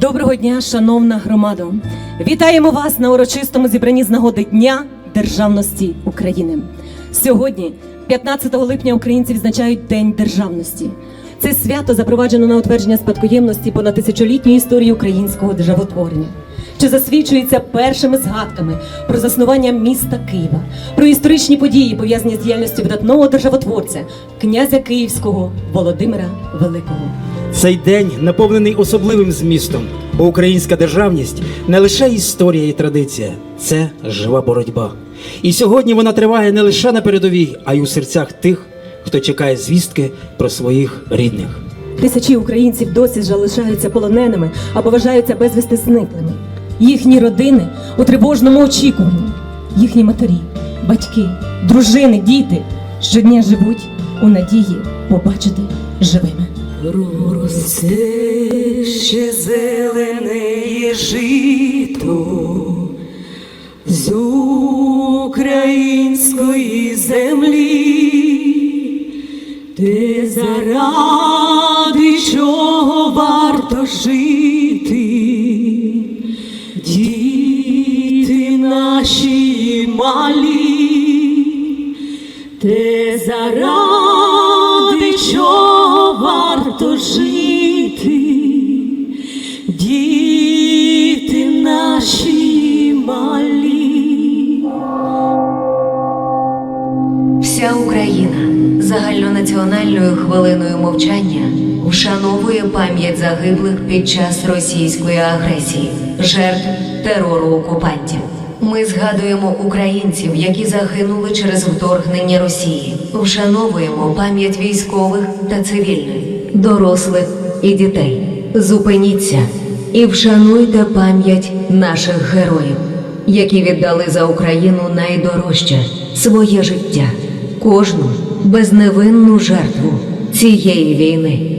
Доброго дня, шановна громадо! Вітаємо вас на урочистому зібранні з нагоди Дня Державності України. Сьогодні, 15 липня, українці відзначають День державності. Це свято запроваджено на утвердження спадкоємності понад тисячолітньої історії українського державотворення, що засвідчується першими згадками про заснування міста Києва, про історичні події, пов'язані з діяльністю видатного державотворця, князя Київського Володимира Великого. Цей день наповнений особливим змістом, бо українська державність не лише історія і традиція, це жива боротьба. І сьогодні вона триває не лише на передовій, а й у серцях тих, хто чекає звістки про своїх рідних. Тисячі українців досі залишаються полоненими або вважаються безвісти зниклими. Їхні родини у тривожному очікуванні, їхні матері, батьки, дружини, діти щодня живуть у надії побачити живими. Росте ще зелене жито з української землі, те заради чого варто жити, діти наші малі, те заради мовчання вшановує пам'ять загиблих під час російської агресії, жертв терору окупантів. Ми згадуємо українців, які загинули через вторгнення Росії. Вшановуємо пам'ять військових та цивільних, дорослих і дітей. Зупиніться і вшануйте пам'ять наших героїв, які віддали за Україну найдорожче своє життя, кожну безневинну жертву цієї війни.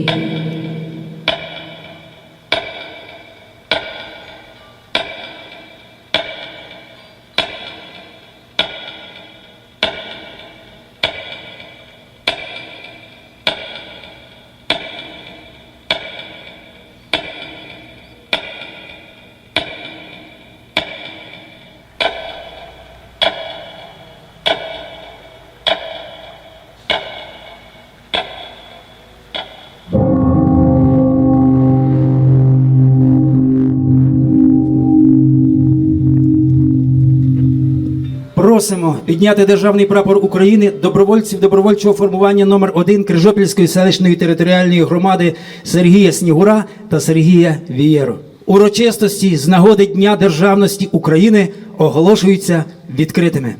Просимо підняти державний прапор України добровольців добровольчого формування номер 1 Крижопільської селищної територіальної громади Сергія Снігура та Сергія Вієро. Урочистості з нагоди Дня державності України оголошуються відкритими.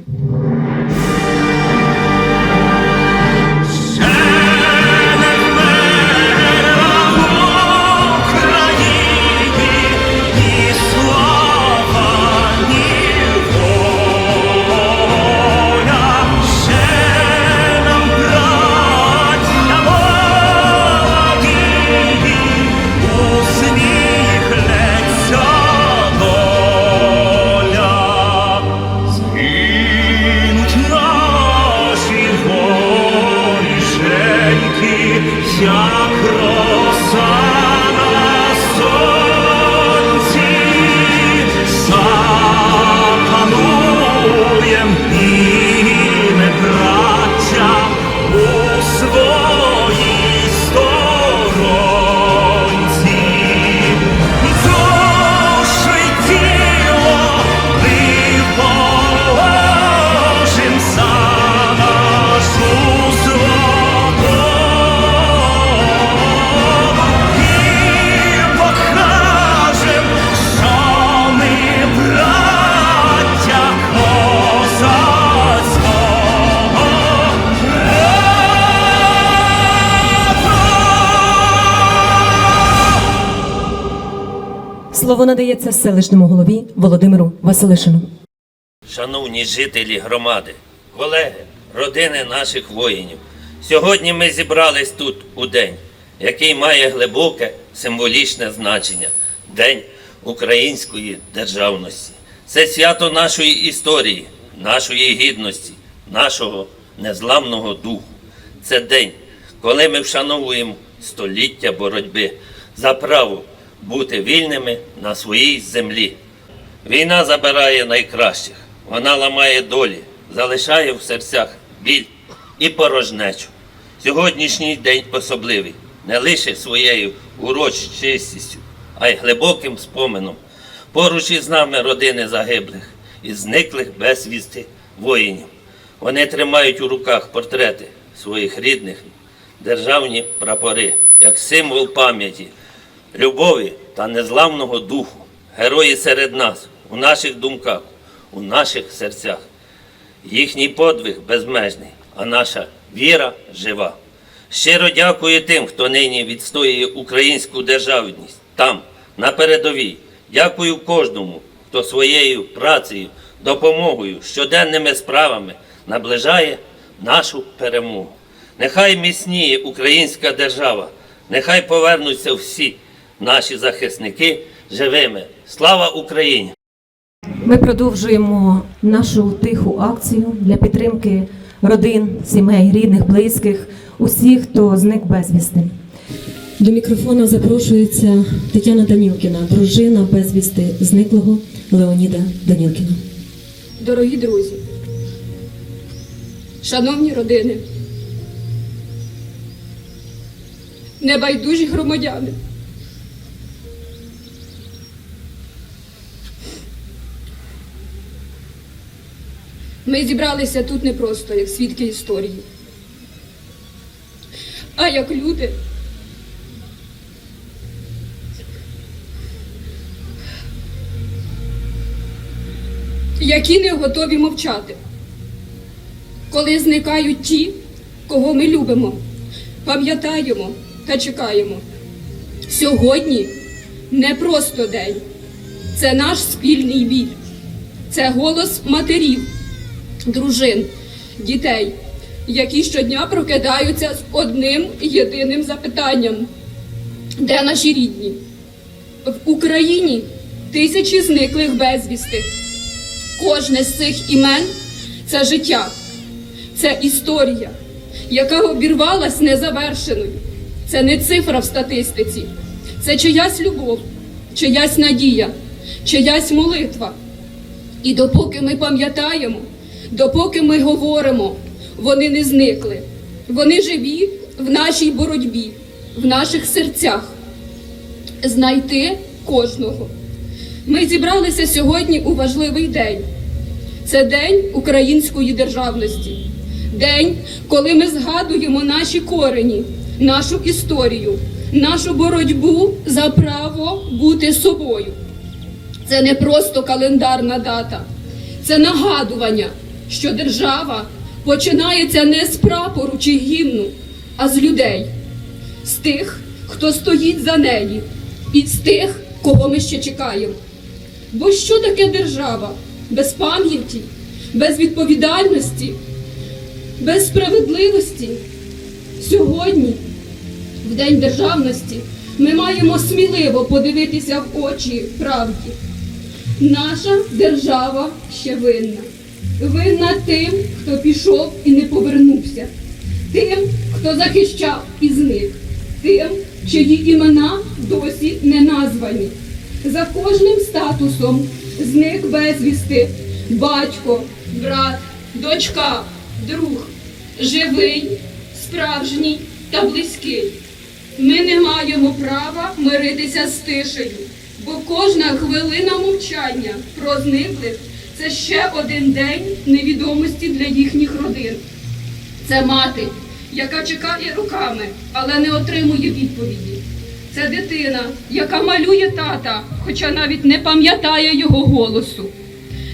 Слово надається селищному голові Володимиру Василишину. Шановні жителі громади, колеги, родини наших воїнів, сьогодні ми зібрались тут у день, який має глибоке символічне значення День української державності. Це свято нашої історії, нашої гідності, нашого незламного духу. Це день, коли ми вшановуємо століття боротьби за право бути вільними на своїй землі. Війна забирає найкращих, вона ламає долі, залишає в серцях біль і порожнечу. Сьогоднішній день особливий не лише своєю урочистістю, а й глибоким споменом. Поруч із нами родини загиблих і зниклих безвісти воїнів. Вони тримають у руках портрети своїх рідних, державні прапори, як символ пам'яті, любові та незламного духу. Герої серед нас, у наших думках, у наших серцях. Їхній подвиг безмежний, а наша віра жива. Щиро дякую тим, хто нині відстоює українську державність там, на передовій. Дякую кожному, хто своєю працею, допомогою, щоденними справами наближає нашу перемогу. Нехай міцніє українська держава, нехай повернуться всі наші захисники живими. Слава Україні! Ми продовжуємо нашу тиху акцію для підтримки родин, сімей, рідних, близьких, усіх, хто зник безвісти. До мікрофона запрошується Тетяна Данілкіна, дружина безвісти зниклого Леоніда Данілкіна. Дорогі друзі, шановні родини, небайдужі громадяни. Ми зібралися тут не просто як свідки історії, а як люди, які не готові мовчати, коли зникають ті, кого ми любимо, пам'ятаємо та чекаємо. Сьогодні не просто день, це наш спільний біль, це голос матерів, дружин, дітей, які щодня прокидаються з одним єдиним запитанням: де наші рідні? В Україні тисячі зниклих безвісти. Кожне з цих імен це життя, це історія, яка обірвалась незавершеною. Це не цифра в статистиці, це чиясь любов, чиясь надія, чиясь молитва. І допоки ми пам'ятаємо, допоки ми говоримо, вони не зникли. Вони живі в нашій боротьбі, в наших серцях. Знайти кожного. Ми зібралися сьогодні у важливий день. Це день української державності, день, коли ми згадуємо наші корені, нашу історію, нашу боротьбу за право бути собою. Це не просто календарна дата, це нагадування, що держава починається не з прапору чи гімну, а з людей, з тих, хто стоїть за неї, і з тих, кого ми ще чекаємо. Бо що таке держава? Без пам'яті, без відповідальності, без справедливості. Сьогодні, в День державності, ми маємо сміливо подивитися в очі правді. Наша держава ще винна. Винна тим, хто пішов і не повернувся, тим, хто захищав і зник, тим, чиї імена досі не названі. За кожним статусом зник безвісти, батько, брат, дочка, друг, живий, справжній та близький. Ми не маємо права миритися з тишею, бо кожна хвилина мовчання про зниклих це ще один день невідомості для їхніх родин. Це мати, яка чекає руками, але не отримує відповіді. Це дитина, яка малює тата, хоча навіть не пам'ятає його голосу.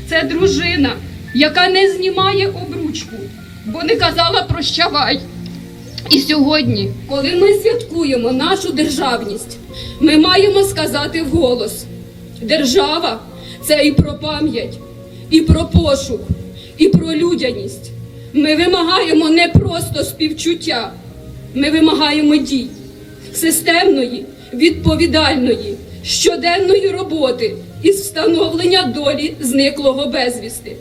Це дружина, яка не знімає обручку, бо не казала прощавай. І сьогодні, коли ми святкуємо нашу державність, ми маємо сказати вголос: держава це і про пам'ять, і про пошук, і про людяність. Ми вимагаємо не просто співчуття, ми вимагаємо дій, системної, відповідальної, щоденної роботи із встановлення долі зниклого безвісти.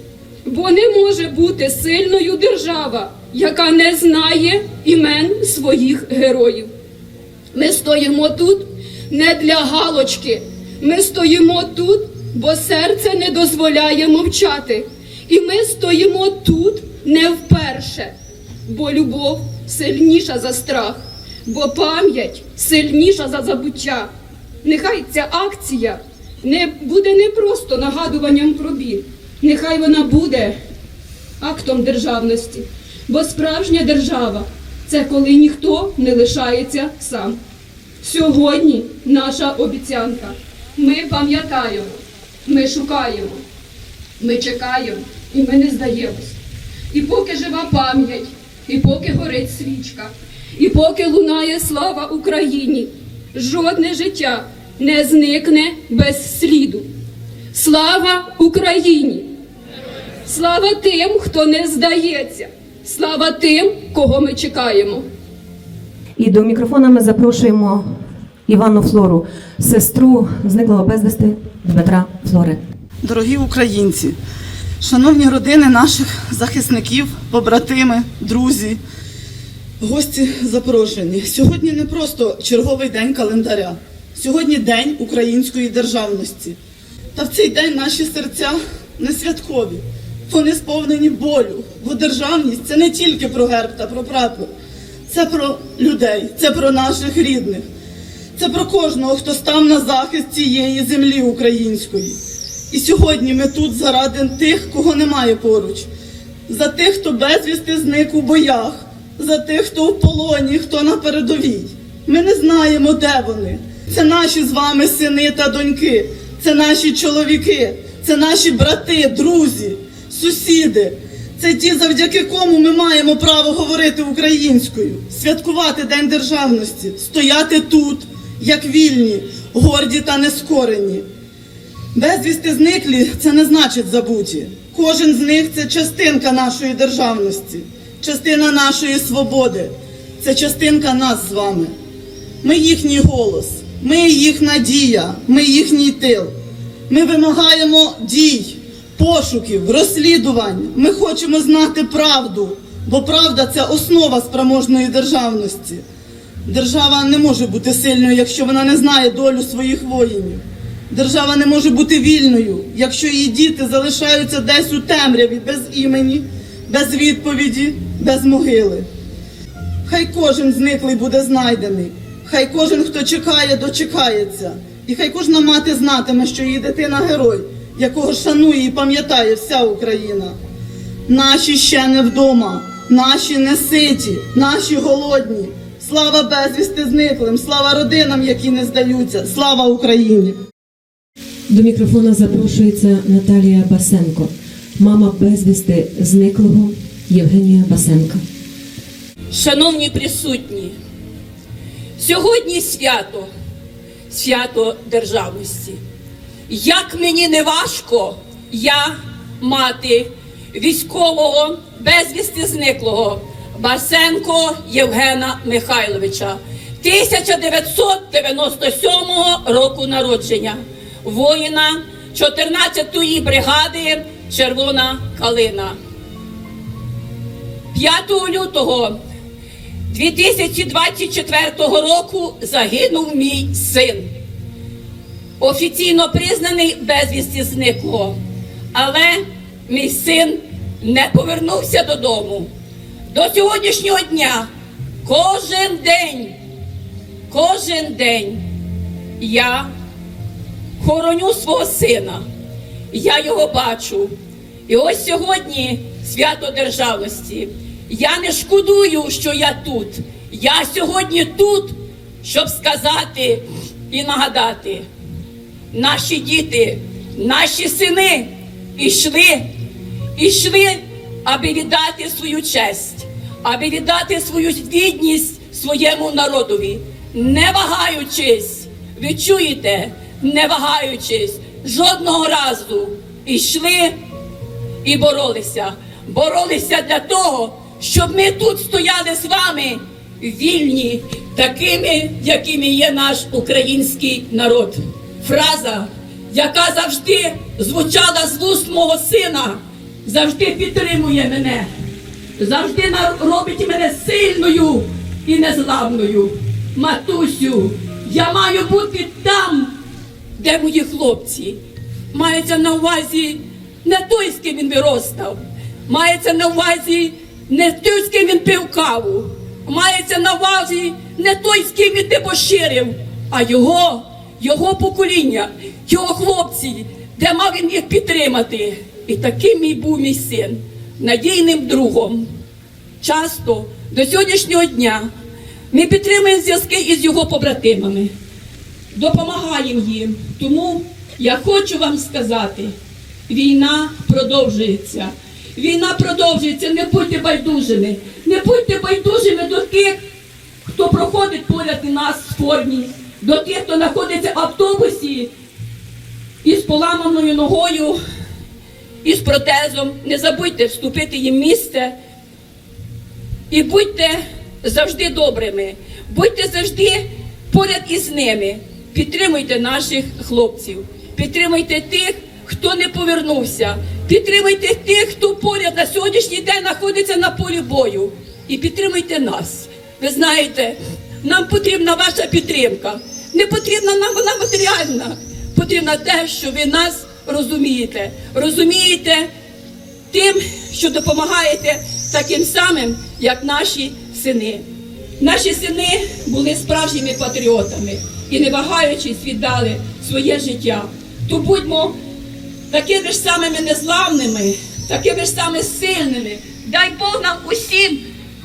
Бо не може бути сильною держава, яка не знає імен своїх героїв. Ми стоїмо тут не для галочки. Ми стоїмо тут, бо серце не дозволяє мовчати. І ми стоїмо тут не вперше, бо любов сильніша за страх, бо пам'ять сильніша за забуття. Нехай ця акція не буде не просто нагадуванням про біль, нехай вона буде актом державності. Бо справжня держава це коли ніхто не лишається сам. Сьогодні наша обіцянка. Ми пам'ятаємо, ми шукаємо, ми чекаємо і ми не здаємось. І поки жива пам'ять, і поки горить свічка, і поки лунає слава Україні, жодне життя не зникне без сліду. Слава Україні! Слава тим, хто не здається. Слава тим, кого ми чекаємо. І до мікрофона ми запрошуємо Іванну Флору, сестру зниклого безвісти Дмитра Флори. Дорогі українці, шановні родини наших захисників, побратими, друзі, гості запрошені. Сьогодні не просто черговий день календаря, сьогодні день української державності. Та в цей день наші серця не святкові, вони сповнені болю, бо державність це не тільки про герб та про прапор, це про людей, це про наших рідних. Це про кожного, хто став на захист цієї землі української. І сьогодні ми тут заради тих, кого немає поруч, за тих, хто безвісти зник у боях, за тих, хто в полоні, хто на передовій. Ми не знаємо, де вони. Це наші з вами сини та доньки, це наші чоловіки, це наші брати, друзі, сусіди. Це ті, завдяки кому ми маємо право говорити українською, святкувати День державності, стояти тут, як вільні, горді та нескорені. Безвісти зниклі це не значить забуті. Кожен з них це частинка нашої державності, частина нашої свободи, це частинка нас з вами. Ми їхній голос, ми їх надія, ми їхній тил. Ми вимагаємо дій, пошуків, розслідувань. Ми хочемо знати правду, бо правда це основа спроможної державності. Держава не може бути сильною, якщо вона не знає долю своїх воїнів. Держава не може бути вільною, якщо її діти залишаються десь у темряві, без імені, без відповіді, без могили. Хай кожен зниклий буде знайдений, хай кожен, хто чекає, дочекається, і хай кожна мати знатиме, що її дитина герой, якого шанує і пам'ятає вся Україна. Наші ще не вдома, наші не ситі, наші голодні. Слава безвісти зниклим, слава родинам, які не здаються, слава Україні! До мікрофона запрошується Наталія Басенко, мама безвісти зниклого Євгенія Басенка. Шановні присутні, сьогодні свято, свято державності. Як мені не важко, я мати військового безвісти зниклого Басенко Євгена Михайловича 1997 року народження, воїна 14-ї бригади Червона Калина. 5 лютого 2024 року загинув мій син. Офіційно признаний безвісті зниклого. Але мій син не повернувся додому. До сьогоднішнього дня кожен день, кожен день я хороню свого сина. Я його бачу. І ось сьогодні свято державності. Я не шкодую, що я тут. Я сьогодні тут, щоб сказати і нагадати. Наші діти, наші сини ішли, ішли, аби віддати свою честь, аби віддати свою гідність своєму народові, не вагаючись, ви чуєте, не вагаючись, жодного разу. Ішли і боролися. Боролися для того, щоб ми тут стояли з вами вільні, такими, якими є наш український народ. Фраза, яка завжди звучала з вуст мого сина, завжди підтримує мене, завжди робить мене сильною і незламною. Матусю, Я маю бути там, де мої хлопці. Мається на увазі не той, з ким він виростав. Мається на увазі не той, з ким він пив каву. Мається на увазі не той, з ким він дебоширив, а його, його покоління, його хлопці, де мав він їх підтримати. І таким мій був мій син, надійним другом. Часто до сьогоднішнього дня ми підтримуємо зв'язки із його побратимами допомагаємо їм. Тому я хочу вам сказати: війна продовжується. Війна продовжується. Не будьте байдужими. Не будьте байдужими до тих, хто проходить поряд нас в формі, до тих, хто знаходиться в автобусі із поламаною ногою, із протезом. Не забудьте вступити їм місце. І будьте завжди добрими, будьте завжди поряд із ними. Підтримуйте наших хлопців, підтримуйте тих, хто не повернувся, підтримуйте тих, хто поряд на сьогоднішній день знаходиться на полі бою. І підтримуйте нас. Ви знаєте, нам потрібна ваша підтримка. Не потрібна нам вона матеріальна. Потрібно те, що ви нас розумієте. Розумієте, тим, що допомагаєте таким самим, як наші сини. Наші сини були справжніми патріотами і, не вагаючись, віддали своє життя. То будьмо такими ж самими незламними, такими ж самими сильними. Дай Бог нам усім,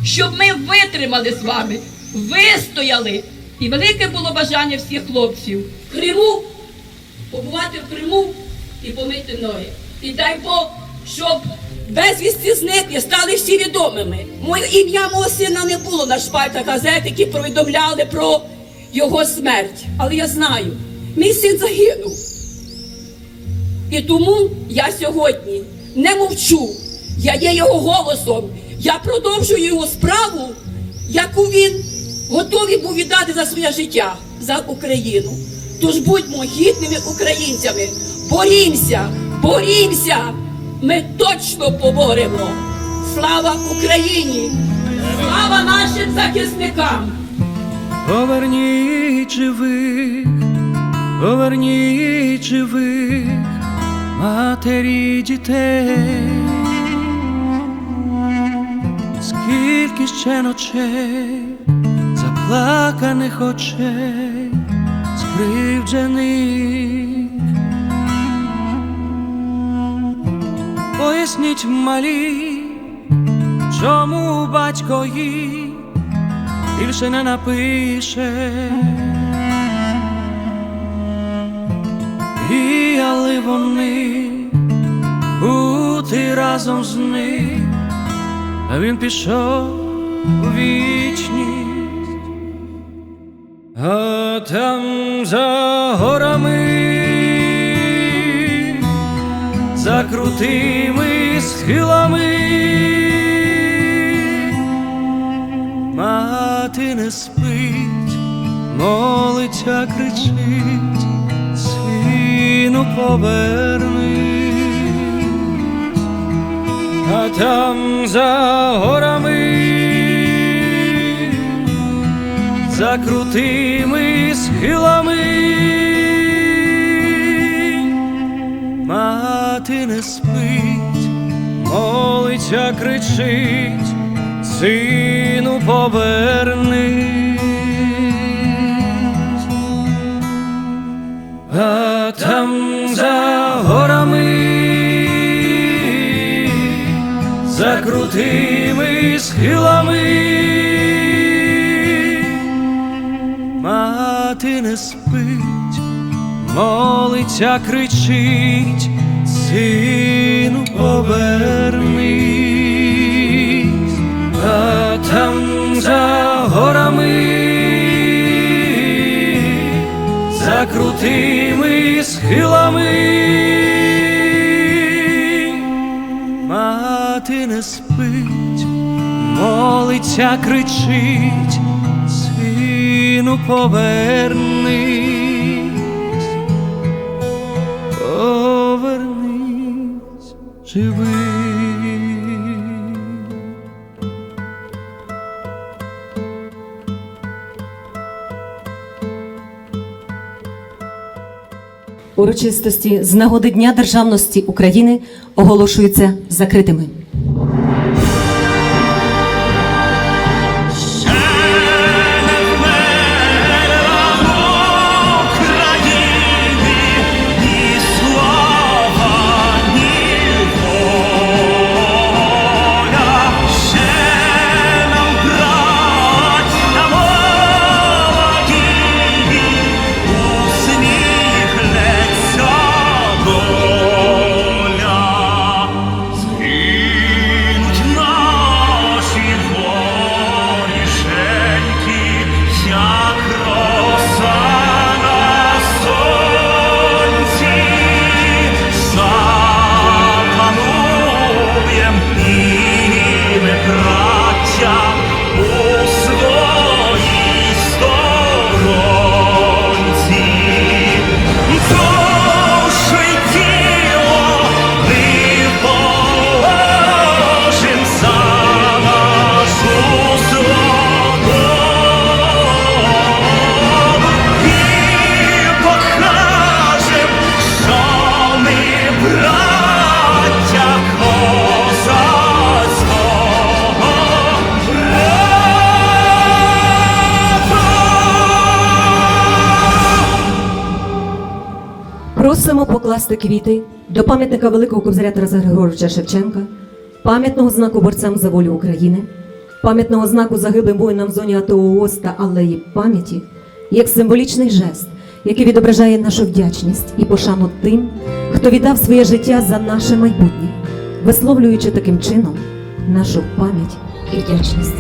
щоб ми витримали з вами, вистояли. І велике було бажання всіх хлопців в Криму побувати в Криму і помити ноги. І дай Бог, щоб безвісті зникли, стали всі відомими. Моє ім'я мого сина не було на шпальтах газет, які повідомляли про його смерть. Але я знаю, мій син загинув. І тому я сьогодні не мовчу. Я є його голосом. Я продовжую його справу, яку він готовий був віддати за своє життя, за Україну. Тож будьмо гідними українцями. Борімося, борімося. Ми точно поборемо. Слава Україні! Слава нашим захисникам! Поверніть живих, поверніть живих, матері дітей. Скільки ще ночей, заплаканих очей, скривджених. Поясніть малі, чому батько їх більше не напише. Мріяли вони бути разом з ним, а він пішов у вічність, а там за горами, крутими схилами. Мати не спить, молиться, кричить, сину поверни, а там за горами, за крутими схилами, мати не спить, молиться, кричить сину повернись, а там за горами, за крутими схилами, мати не спить, молиться, кричить, сину повернись. А там за горами, за крутими схилами, мати не спить, молиться, кричить, сину повернись, живий. Урочистості з нагоди Дня державності України оголошуються закритими. Просимо покласти квіти до пам'ятника великого кобзаря Тараса Григоровича Шевченка, пам'ятного знаку борцям за волю України, пам'ятного знаку загиблим воїнам в зоні АТО ООС та алеї пам'яті, як символічний жест, який відображає нашу вдячність і пошану тим, хто віддав своє життя за наше майбутнє, висловлюючи таким чином нашу пам'ять і вдячність.